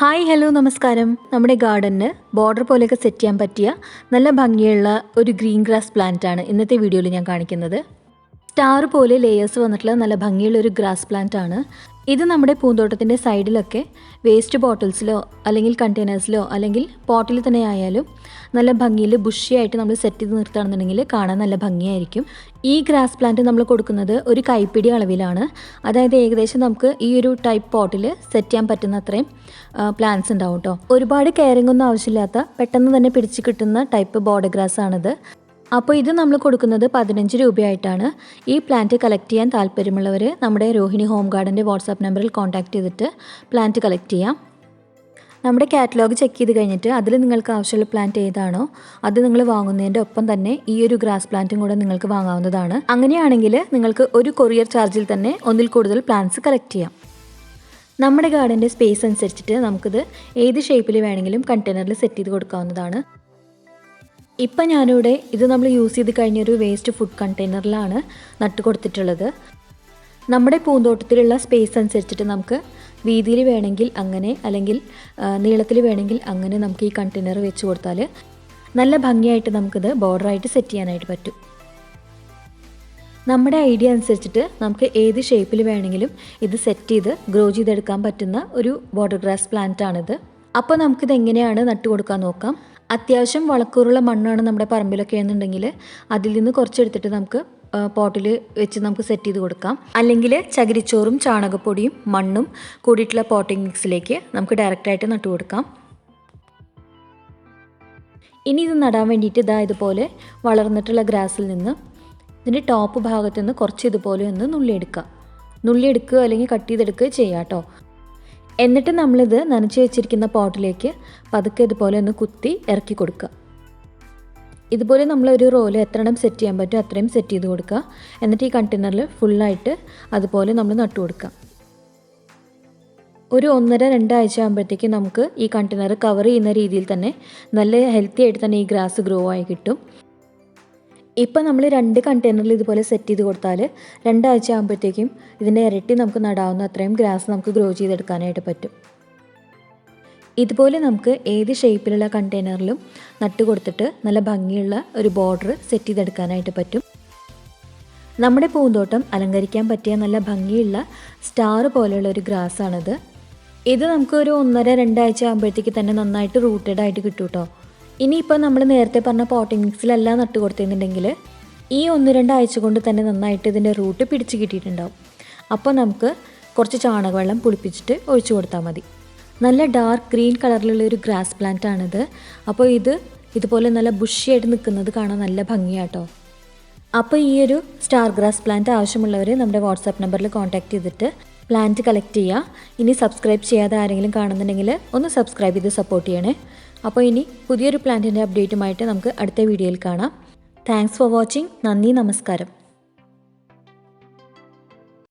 Hi hello നമസ്കാരം. നമ്മുടെ ഗാർഡനിന് border പോലെയൊക്കെ സെറ്റ് ചെയ്യാൻ പറ്റിയ നല്ല ഭംഗിയുള്ള ഒരു ഗ്രീൻ ഗ്രാസ് പ്ലാന്റ് ആണ് ഇന്നത്തെ വീഡിയോയിൽ ഞാൻ കാണിക്കുന്നത്. സ്റ്റാർ പോലെ ലേയേഴ്സ് വന്നിട്ടുള്ള നല്ല ഭംഗിയുള്ള ഒരു ഗ്രാസ് പ്ലാന്റ് ആണ്. ഇത് നമ്മുടെ പൂന്തോട്ടത്തിന്റെ സൈഡിലൊക്കെ വേസ്റ്റ് ബോട്ടിൽസിലോ അല്ലെങ്കിൽ കണ്ടെയ്നേഴ്സിലോ അല്ലെങ്കിൽ പോട്ടിൽ തന്നെ ആയാലും നല്ല ഭംഗിയിൽ ബുഷിയായിട്ട് നമ്മൾ സെറ്റ് ചെയ്ത് നിർത്തുകയാണെന്നുണ്ടെങ്കിൽ കാണാൻ നല്ല ഭംഗിയായിരിക്കും. ഈ ഗ്രാസ് പ്ലാന്റ് നമ്മൾ കൊടുക്കുന്നത് ഒരു കൈപ്പിടി അളവിലാണ്. അതായത് ഏകദേശം നമുക്ക് ഈ ഒരു ടൈപ്പ് പോട്ടിൽ സെറ്റ് ചെയ്യാൻ പറ്റുന്ന അത്രയും പ്ലാന്റ്സ് ഉണ്ടാവും കേട്ടോ ഒരുപാട് കെയറിംഗ് ഒന്നും ആവശ്യമില്ലാത്ത പെട്ടെന്ന് തന്നെ പിടിച്ച് കിട്ടുന്ന ടൈപ്പ് ബോർഡർ ഗ്രാസ് ആണിത്. അപ്പോൾ ഇത് നമ്മൾ കൊടുക്കുന്നത് പതിനഞ്ച് രൂപയായിട്ടാണ്. ഈ പ്ലാന്റ് കളക്ട് ചെയ്യാൻ താല്പര്യമുള്ളവർ നമ്മുടെ രോഹിണി ഹോം ഗാർഡന്റെ വാട്സാപ്പ് നമ്പറിൽ കോൺടാക്റ്റ് ചെയ്തിട്ട് പ്ലാന്റ് കളക്ട് ചെയ്യാം. നമ്മുടെ കാറ്റലോഗ് ചെക്ക് ചെയ്ത് കഴിഞ്ഞിട്ട് അതിൽ നിങ്ങൾക്ക് ആവശ്യമുള്ള പ്ലാന്റ് ഏതാണോ അത് നിങ്ങൾ വാങ്ങുന്നതിന്റെ ഒപ്പം തന്നെ ഈ ഒരു ഗ്രാസ് പ്ലാന്റും കൂടെ നിങ്ങൾക്ക് വാങ്ങാവുന്നതാണ്. അങ്ങനെയാണെങ്കിൽ നിങ്ങൾക്ക് ഒരു കൊറിയർ ചാർജിൽ തന്നെ ഒന്നിൽ കൂടുതൽ പ്ലാന്റ്സ് കളക്ട് ചെയ്യാം. നമ്മുടെ ഗാർഡന്റെ സ്പേസ് അനുസരിച്ചിട്ട് നമുക്കിത് ഏത് ഷേപ്പിൽ വേണമെങ്കിലും കണ്ടെയ്നറിൽ സെറ്റ് ചെയ്ത് കൊടുക്കാവുന്നതാണ്. ഇപ്പം ഞാനിവിടെ ഇത് നമ്മൾ യൂസ് ചെയ്ത് കഴിഞ്ഞൊരു വേസ്റ്റ് ഫുഡ് കണ്ടെയ്നറിലാണ് നട്ട് കൊടുത്തിട്ടുള്ളത്. നമ്മുടെ പൂന്തോട്ടത്തിലുള്ള സ്പേസ് അനുസരിച്ചിട്ട് നമുക്ക് വീതിയിൽ വേണമെങ്കിൽ അങ്ങനെ അല്ലെങ്കിൽ നീളത്തിൽ വേണമെങ്കിൽ അങ്ങനെ നമുക്ക് ഈ കണ്ടെയ്നർ വെച്ച് കൊടുത്താൽ നല്ല ഭംഗിയായിട്ട് നമുക്കിത് ബോർഡറായിട്ട് സെറ്റ് ചെയ്യാനായിട്ട് പറ്റും. നമ്മുടെ ഐഡിയ അനുസരിച്ചിട്ട് നമുക്ക് ഏത് ഷേപ്പിൽ വേണമെങ്കിലും ഇത് സെറ്റ് ചെയ്ത് ഗ്രോ ചെയ്തെടുക്കാൻ പറ്റുന്ന ഒരു ബോർഡർ ഗ്രാസ് പ്ലാന്റ് ആണിത്. അപ്പോൾ നമുക്കിത് എങ്ങനെയാണ് നട്ടു കൊടുക്കാൻ നോക്കാം? അത്യാവശ്യം വളക്കൂറുള്ള മണ്ണാണ് നമ്മുടെ പറമ്പിലൊക്കെ എന്നുണ്ടെങ്കിൽ അതിൽ നിന്ന് കുറച്ചെടുത്തിട്ട് നമുക്ക് പോട്ടിൽ വെച്ച് നമുക്ക് സെറ്റ് ചെയ്ത് കൊടുക്കാം. അല്ലെങ്കിൽ ചകിരിച്ചോറും ചാണകപ്പൊടിയും മണ്ണും കൂടിയിട്ടുള്ള പോട്ടിംഗ് മിക്സിലേക്ക് നമുക്ക് ഡയറക്റ്റായിട്ട് നട്ടു കൊടുക്കാം. ഇനി ഇത് നടാൻ വേണ്ടിയിട്ട് ഇതാ ഇതുപോലെ വളർന്നിട്ടുള്ള ഗ്രാസിൽ നിന്ന് ഇതിന്റെ ടോപ്പ് ഭാഗത്ത് നിന്ന് കുറച്ച് ഇതുപോലെ ഒന്ന് നുള്ളിയെടുക്കുക. നുള്ളിയെടുക്കുക അല്ലെങ്കിൽ കട്ട് ചെയ്തെടുക്കുക ചെയ്യാം കേട്ടോ. എന്നിട്ട് നമ്മളിത് നനച്ച് വെച്ചിരിക്കുന്ന പോട്ടിലേക്ക് പതുക്കെ ഇതുപോലെ ഒന്ന് കുത്തി ഇറക്കി കൊടുക്കുക. ഇതുപോലെ നമ്മളൊരു റോൽ എത്ര എണ്ണം സെറ്റ് ചെയ്യാൻ പറ്റും അത്രയും സെറ്റ് ചെയ്ത് കൊടുക്കുക. എന്നിട്ട് ഈ കണ്ടെയ്നറിൽ ഫുള്ളായിട്ട് അതുപോലെ നമ്മൾ നട്ടു കൊടുക്കുക. ഒരു ഒന്നര രണ്ടാഴ്ച ആകുമ്പോഴത്തേക്ക് നമുക്ക് ഈ കണ്ടെയ്നർ കവർ ചെയ്യുന്ന രീതിയിൽ തന്നെ നല്ല ഹെൽത്തി ആയിട്ട് തന്നെ ഈ ഗ്രാസ് ഗ്രോ ആയി കിട്ടും. ഇപ്പം നമ്മൾ രണ്ട് കണ്ടെയ്നറിൽ ഇതുപോലെ സെറ്റ് ചെയ്ത് കൊടുത്താൽ രണ്ടാഴ്ച ആകുമ്പോഴത്തേക്കും ഇതിന്റെ ഇരട്ടി നമുക്ക് നടാവുന്ന അത്രയും ഗ്രാസ് നമുക്ക് ഗ്രോ ചെയ്തെടുക്കാനായിട്ട് പറ്റും. ഇതുപോലെ നമുക്ക് ഏത് ഷേപ്പിലുള്ള കണ്ടെയ്നറിലും നട്ട് കൊടുത്തിട്ട് നല്ല ഭംഗിയുള്ള ഒരു ബോർഡർ സെറ്റ് ചെയ്തെടുക്കാനായിട്ട് പറ്റും. നമ്മുടെ പൂന്തോട്ടം അലങ്കരിക്കാൻ പറ്റിയ നല്ല ഭംഗിയുള്ള സ്റ്റാർ പോലെയുള്ള ഒരു ഗ്രാസ് ആണിത് ഇത് നമുക്ക് ഒരു ഒന്നര രണ്ടാഴ്ച ആകുമ്പോഴത്തേക്ക് തന്നെ നന്നായിട്ട് റൂട്ടഡ് ആയിട്ട് കിട്ടും കേട്ടോ ഇനിയിപ്പോൾ നമ്മൾ നേരത്തെ പറഞ്ഞ പോട്ടിംഗ് മിക്സിലെല്ലാം നട്ട് കൊടുത്തിരുന്നുണ്ടെങ്കിൽ ഈ ഒന്ന് രണ്ടാഴ്ച കൊണ്ട് തന്നെ നന്നായിട്ട് ഇതിന്റെ റൂട്ട് പിടിച്ച് കിട്ടിയിട്ടുണ്ടാവും. അപ്പോൾ നമുക്ക് കുറച്ച് ചാണകവെള്ളം പുളിപ്പിച്ചിട്ട് ഒഴിച്ചു കൊടുത്താൽ മതി. നല്ല ഡാർക്ക് ഗ്രീൻ കളറിലുള്ള ഒരു ഗ്രാസ് പ്ലാന്റ് ആണിത്. അപ്പോൾ ഇത് ഇതുപോലെ നല്ല ബുഷിയായിട്ട് നിൽക്കുന്നത് കാണാൻ നല്ല ഭംഗിയാട്ടോ. അപ്പോൾ ഈ ഒരു സ്റ്റാർ ഗ്രാസ് പ്ലാന്റ് ആവശ്യമുള്ളവർ നമ്മുടെ വാട്സാപ്പ് നമ്പറിൽ കോൺടാക്റ്റ് ചെയ്തിട്ട് പ്ലാന്റ് കളക്ട് ചെയ്യുക. ഇനി സബ്സ്ക്രൈബ് ചെയ്യാതെ ആരെങ്കിലും കാണുന്നുണ്ടെങ്കിൽ ഒന്ന് സബ്സ്ക്രൈബ് ചെയ്ത് സപ്പോർട്ട് ചെയ്യണേ. അപ്പോൾ ഇനി പുതിയൊരു പ്ലാന്റിന്റെ അപ്ഡേറ്റുമായിട്ട് നമുക്ക് അടുത്ത വീഡിയോയിൽ കാണാം. താങ്ക്സ് ഫോർ വാച്ചിങ് നന്ദി നമസ്കാരം.